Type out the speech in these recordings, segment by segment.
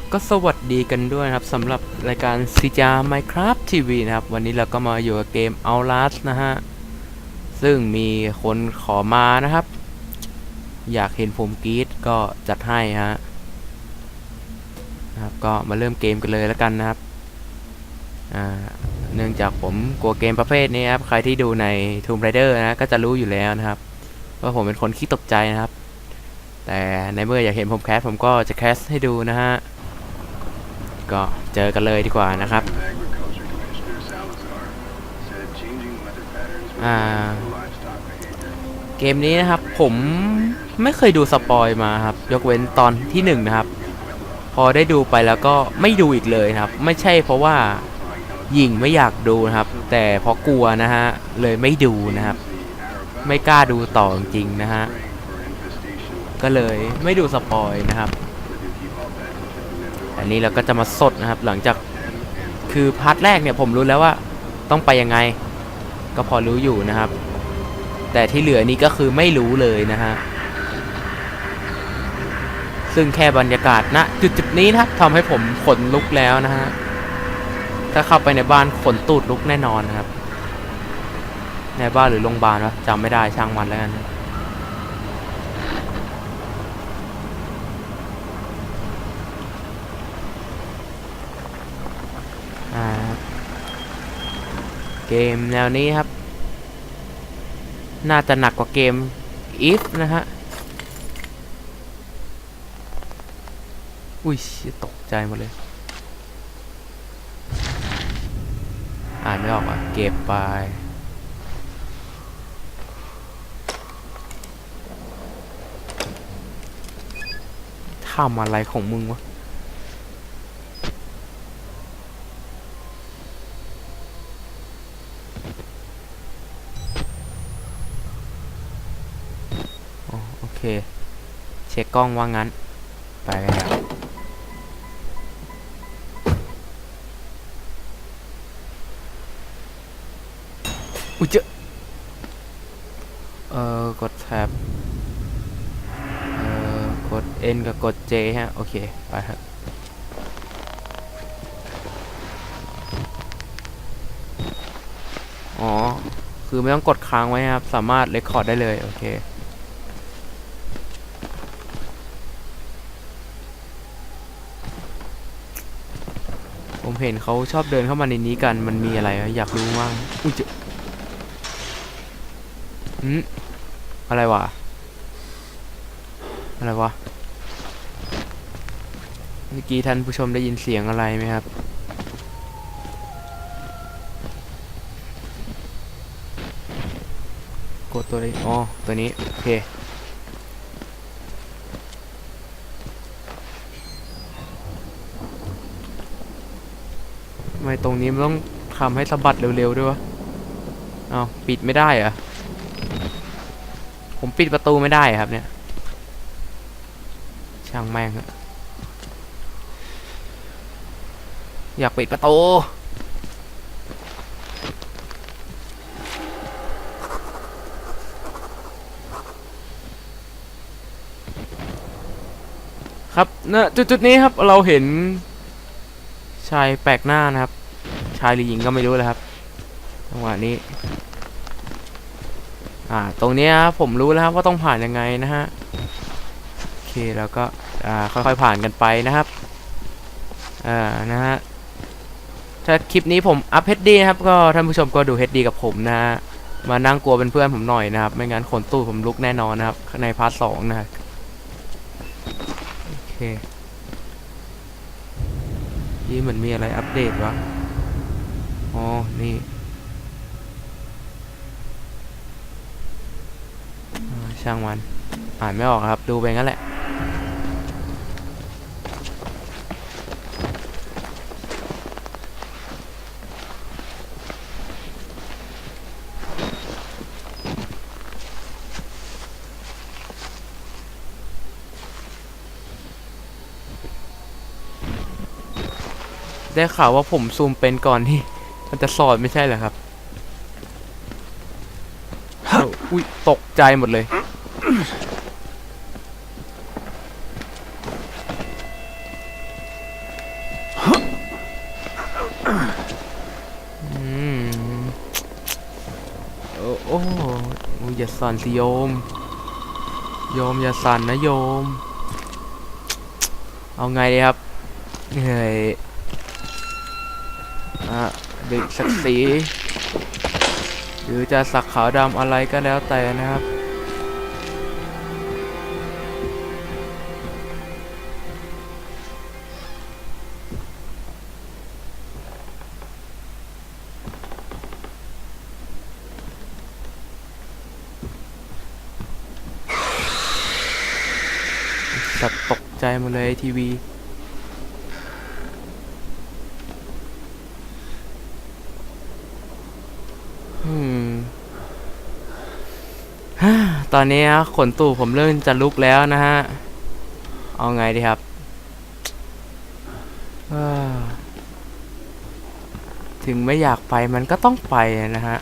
แล้วก็สวัสดีกันด้วยนะครับสำหรับรายการซีจา Minecraft TV นะครับ วันนี้เราก็มาอยู่กับเกม Outlast นะฮะ ซึ่งมีคนขอมานะครับ อยากเห็นผมกรีดก็จัดให้ฮะนะครับก็มาเริ่มเกมกันเลยแล้วกันนะครับอ่าเนื่องจากผมกลัวเกมประเภทนี้ครับ ใครที่ดูใน Tomb Raider นะก็จะรู้อยู่แล้วนะครับว่าผมเป็นคนขี้ตกใจนะครับแต่ในเมื่ออยากเห็นผมแคสผมก็จะแคสให้ดูนะฮะ ก็เจอกันเลยดีกว่านะครับเกมนี้นะครับผมไม่เคยดูสปอยมาครับ ยกเว้นตอนที่หนึ่งนะครับ พอได้ดูไปแล้วก็ไม่ดูอีกเลยครับ ไม่ใช่เพราะว่าหญิงไม่อยากดูนะครับ แต่เพราะกลัวนะฮะเลยไม่ดูนะครับ ไม่กล้าดูต่อจริงนะฮะก็เลยไม่ดูสปอยนะครับ อันนี้เราก็จะมาสดนะครับ หลังจากคือพาร์ทแรกเนี่ยผมรู้แล้วว่าต้องไปยังไง ก็พอรู้อยู่นะครับ แต่ที่เหลือนี้ก็คือไม่รู้เลยนะฮะซึ่งแค่บรรยากาศณจุดจุดๆนี้นะครับทำให้ผมขนลุกแล้วนะฮะถ้าเข้าไปในบ้านขนตูดลุกแน่นอนนะครับ ในบ้านหรือโรงพยาบาลวะจำไม่ได้ช่างมันแล้วกันนะอ่า เกมแนวนี้ครับ น่าจะหนักกว่าเกม if นะฮะ อุ้ยเชี่ยตกใจหมดเลย อ่านไม่ออกอะ เก็บไปทำอะไรของมึงวะ อ๋อโอ เค เช็คกล้องว่างั้น ไปกันครับอุ้ยเจอเอ่อกดแท็บเอ่อกด N กับกด J ฮะ โอเค ไปครับอ๋อ คือไม่ต้องกดค้างไว้ครับ สามารถเรคคอร์ดได้เลย โอเค เห็นเขาชอบเดินเข้ามาในนี้กัน มันมีอะไรอยากรู้มากอุ้ยเจออืมอะไรวะ อะไรวะ เมื่อกี้ท่านผู้ชมได้ยินเสียงอะไรไหมครับ กดตัวนี้ อ๋อ ตัวนี้ โอเค ไมตรงนี้มันต้องทำให้สะบัดเร็วๆด้วยวะเอาปิดไม่ได้เหรอะผมปิดประตูไม่ได้ครับเนี่ย ช่างแม่งอะอยากปิดประตูครับณจุดๆนี้ครับเราเห็นชายแปลกหน้านะครับ ชายหรือหญิงก็ไม่รู้เลยครับจังหวะนี้ อ่า ตรงนี้ครับผมรู้แล้วครับว่าต้องผ่านยังไงนะฮะ โอเค แล้วก็ อ่า ค่อยๆผ่านกันไปนะครับ อ่า นะฮะ ถ้าคลิปนี้ผมอัพ HD นะครับ ก็ท่านผู้ชมก็ดู HD กับผมนะฮะ มานั่งกลัวเป็นเพื่อนผมหน่อยนะครับ ไม่งั้นขนตู้ผมลุกแน่นอนนะครับ ในพาร์ทสองนะโอเค นี่เหมือนมีอะไรอัปเดตวะ อ๋อ นี่ช่างมัน อ่านไม่ออกครับ ดูไปงั้นแหละ ได้ข่าวว่าผมซูมเป็นก่อนที่ มันจะสอดไม่ใช่เหรอครับ อุ้ยตกใจหมดเลย อืม โอ้โอ้ยอย่าสั่นสิโยม โยมอย่าสั่นนะโยม เอาไงดีครับเฮ้ยอะ ด็กสักสี หรือจะสักขาวดำอะไรก็แล้วแต่นะครับสัตว์ตกใจหมดเลยทีวี อืม ฮ่า ตอนนี้ขนตู่ผมเริ่มจะลุกแล้วนะฮะ เอาไงดีครับ ถึงไม่อยากไปมันก็ต้องไปนะฮะ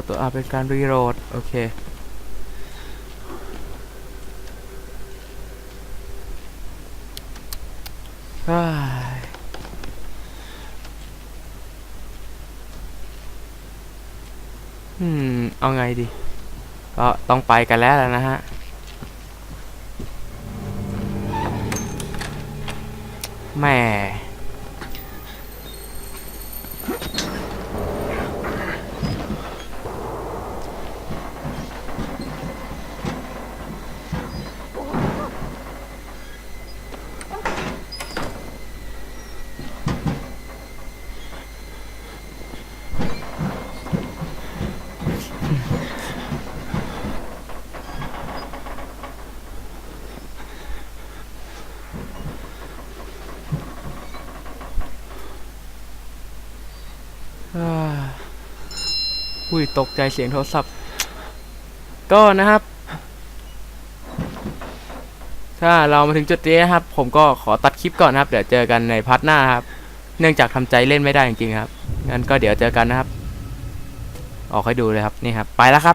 ดตัว R เป็นการรีโหลด โอเค อืม เอาไงดี ก็ต้องไปกันแล้วล่ะนะฮะ แม่ อุ้ยตกใจเสียงโทรศัพท์ ก็นะครับ ถ้าเรามาถึงจุดนี้นะครับ ผมก็ขอตัดคลิปก่อนนะครับ เดี๋ยวเจอกันในพาร์ทหน้าครับ เนื่องจากทำใจเล่นไม่ได้จริงๆครับงั้นก็เดี๋ยวเจอกันนะครับ ออกให้ดูเลยครับนี่ครับ ไปแล้วครับ